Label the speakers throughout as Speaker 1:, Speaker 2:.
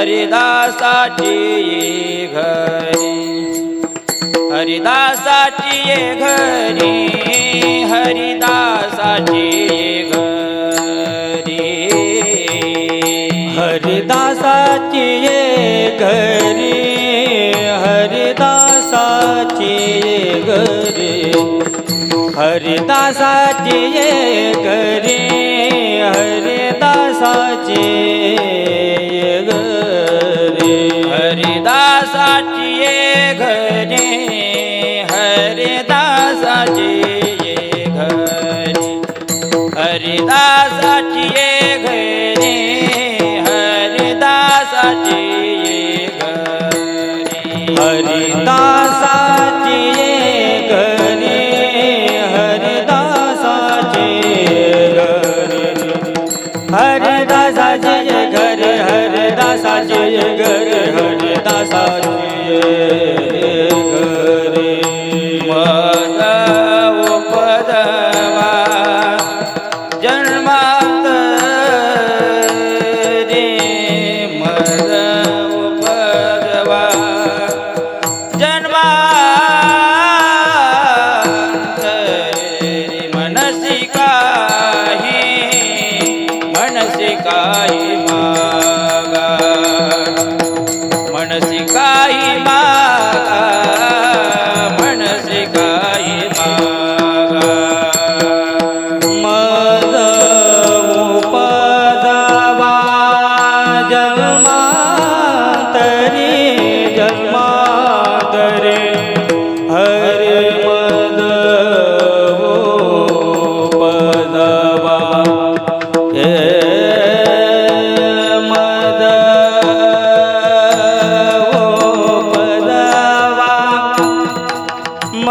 Speaker 1: हरिदासाची ये घरी. हरिदासाची ये घरी हरिदासाची ये घरी.
Speaker 2: हरिदासाची ये घरी हरिदासाची ये घरी. हरिदासाची ये घरी हरिदासाची
Speaker 1: हरिदासाची घरे घरी हरिदासाची घरे घरी.
Speaker 2: हरिदासाची घरे घरी हरिदासाची घरे घरी. हरिदासाची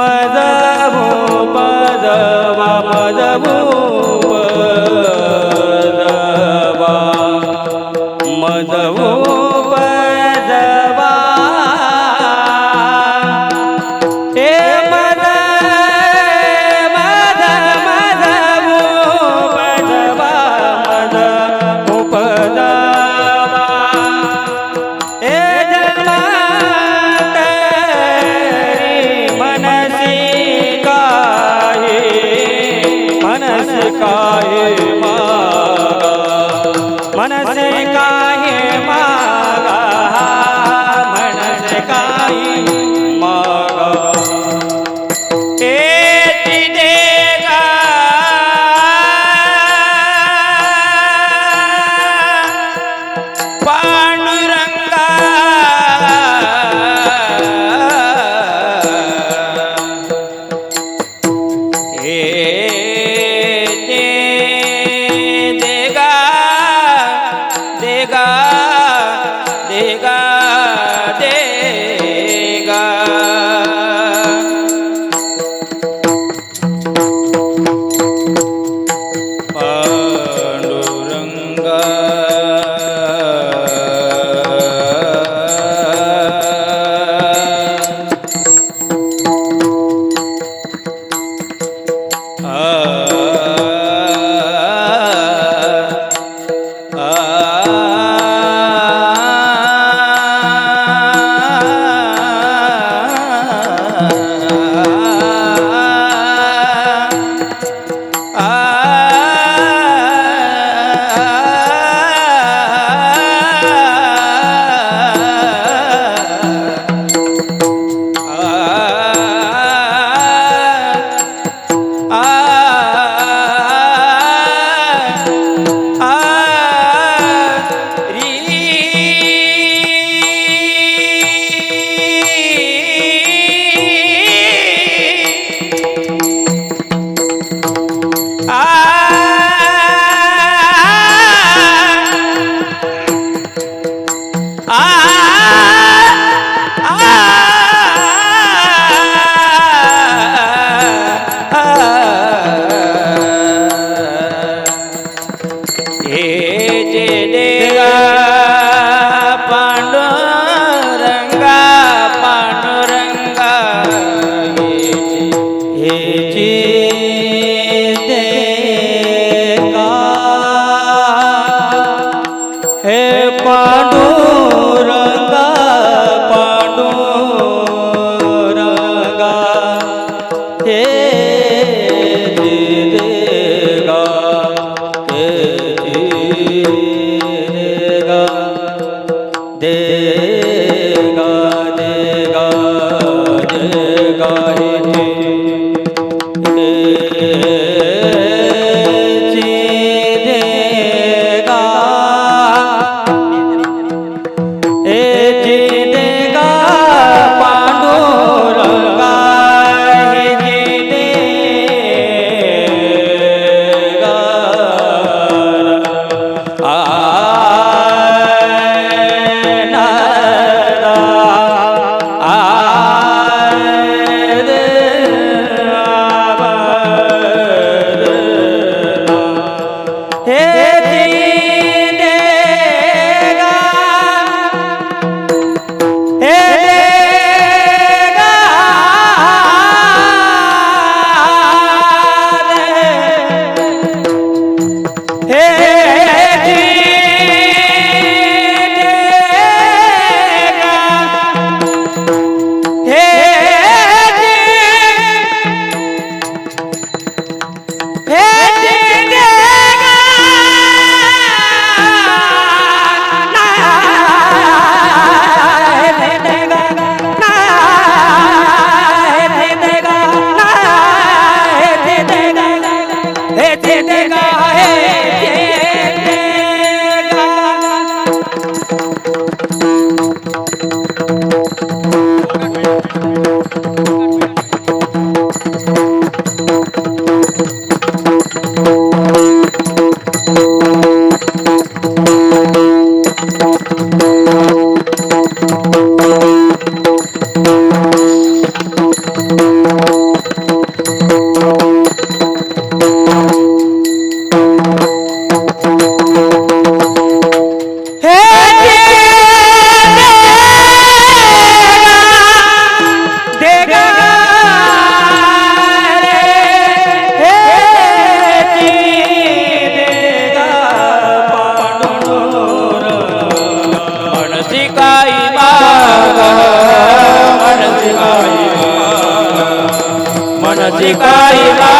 Speaker 2: मज भो पज রে हे जे देवा যে কায়লা